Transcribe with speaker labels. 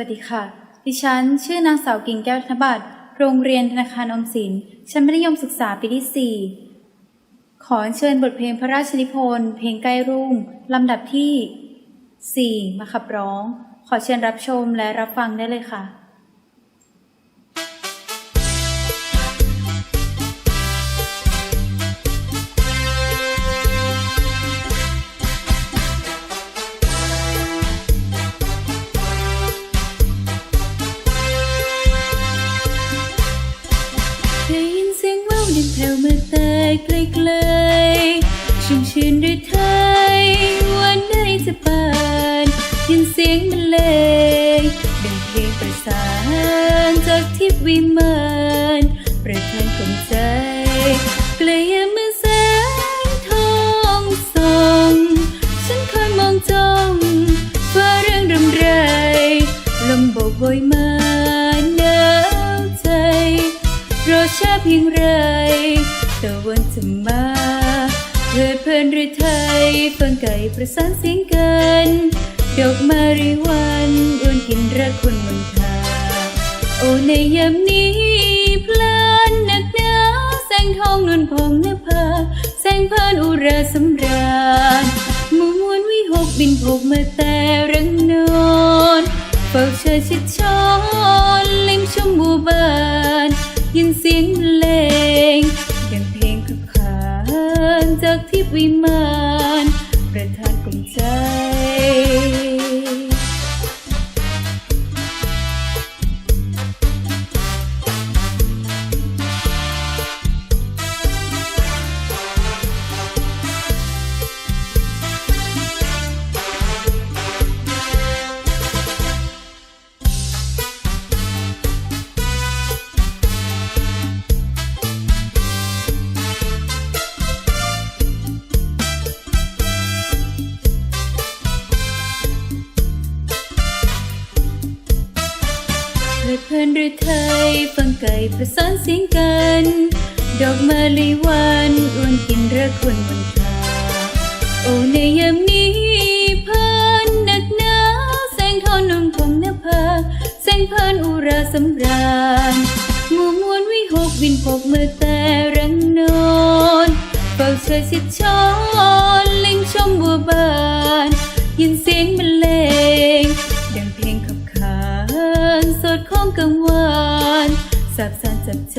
Speaker 1: วัสดีค่ะ ดิฉัน ชื่อนางสาวกิ่งแก้วธนบัตรโรงเรียนธนาคารอมสิน ชั้นมัธยมศึกษาปีที่ 4 ขอเชิญบทเพลงพระราชนิพนธ์ เพลงใกล้รุ่ง ลำดับที่ 4 มาขับร้อง ขอเชิญรับชมและรับฟังได้เลยค่ะ แว่วดินแผ่วมาแต่ไกลๆชุ่มชื่นด้วยไทยวันใดจะปานยินเสียงบรรเลงดังเพลงประสานจากทิพวิมานประทานกลมใจเกลยเมื่อแสงทองส่องฉันคอยมองจ้องฟ้าเรื่องรำไรลมโบกโบยมา รอช้าเพียงไรแต่วันจะมาเพลิดเพลินหรือไทยฟังไก่ประสานเสียงกันดอกมาริวันอวนกินรักคนมนทาโอ้ในยามนี้เพลานหนักหนาแสงทองนวลพองนภาแสงเพานอุราสำราญหมู่มวลวิหกบินพกมาแต่รังนอนเฝ้าเชยชิดช้อนล่มชมบัวบาน ยินเสียงบรรเลงดังเพลงขับขานจากทิพย์วิมานประทานกลมใจ ดเพลินหรือไทยฟังไก่ประสานเสียงกัน ดอกมาลีวันอวนกินรักคนบนทาโอ้ในยามนี้เพันหนักหนาแสงทอนนงของนภาแสงเพันอุราสำราญหมู่มวลวิหกบินพกเมื่อแต่รังนอนเฝ้าเชยสิช้อนล็งชมบัวบานยินเสียงบรรเลง กังวานสับสานจับใจ